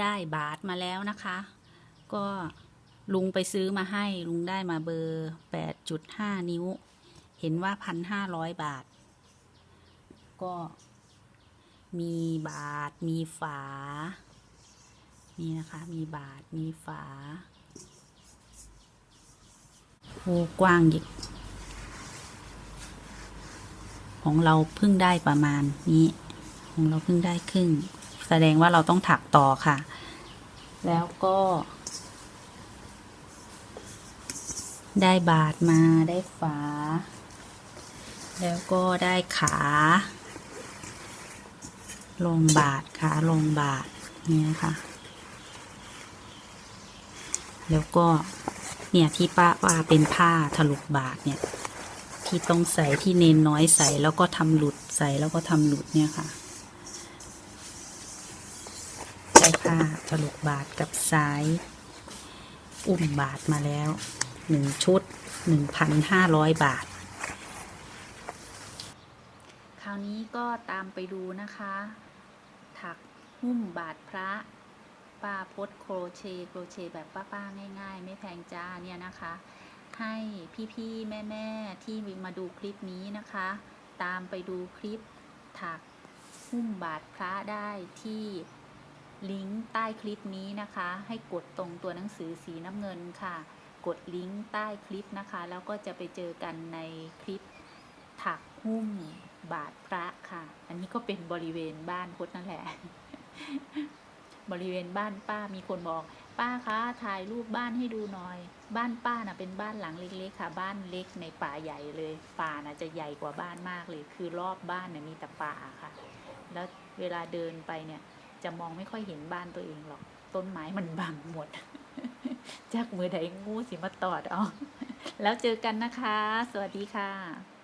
ได้บาทมาแล้วนะคะ ก็ลุงไปซื้อมาให้ลุงได้มาเบอร์ 8.5 นิ้ว เห็นว่า 1,500 บาท ก็มีบาทมีฝา นี่นะคะ มีบาทมีฝาโอ้กว้างยิกของเราเพิ่งได้ประมาณนี้ ของเราเพิ่งได้ครึ่ง แสดงว่าเราต้องถักต่อค่ะ แล้วก็ ได้บาทมาได้ฝา แล้วก็ได้ขา ลงบาทขาลงบาทนี่นะคะแล้วก็เนี่ยที่ป้าว่าเป็นผ้าถลุกบาทเนี่ย ที่ต้องใส่ที่เนนน้อยใส่แล้วก็ทำหลุดใส่แล้วก็ทำหลุดเนี่ยค่ะ ได้าถลุกบาทกับสาย อุ้มบาทมาแล้วหนึ่งชุดหนึ่งพันห้าร้อยบาท คราวนี้ก็ตามไปดูนะคะ ถักหุ้มบาทพระป้าพดโครเชต์โครเชต์แบบป้าๆง่าย ๆ ไม่แพงจ้าเนี่ยนะคะ ให้พี่ๆ แม่ ๆ ที่มาดูคลิปนี้นะคะ ตามไปดูคลิปถักหุ้มบาทพระได้ที่ ลิงก์ใต้คลิปนี้นะคะ ให้กดตรงตัวหนังสือสีน้ำเงินค่ะ กดลิงก์ใต้คลิปนะคะ แล้วก็จะไปเจอกันในคลิปถักหุ้มบาทพระค่ะ อันนี้ก็เป็นบริเวณบ้านพดนั่นแหละ บริเวณบ้านป้ามีคนบอก ป้าคะถ่ายรูปบ้านให้ดูหน่อย บ้านป้าน่ะเป็นบ้านหลังเล็กๆค่ะ บ้านเล็กในป่าใหญ่เลย ป่าน่ะจะใหญ่กว่าบ้านมากเลย คือรอบบ้านเนี่ยมีแต่ป่าค่ะ แล้วเวลาเดินไปเนี่ย จะมองไม่ค่อยเห็นบ้านตัวเองหรอก ต้นไม้มันบังหมดจากมือใดงูสิมาตอดเอาแล้วเจอกันนะคะ สวัสดีค่ะ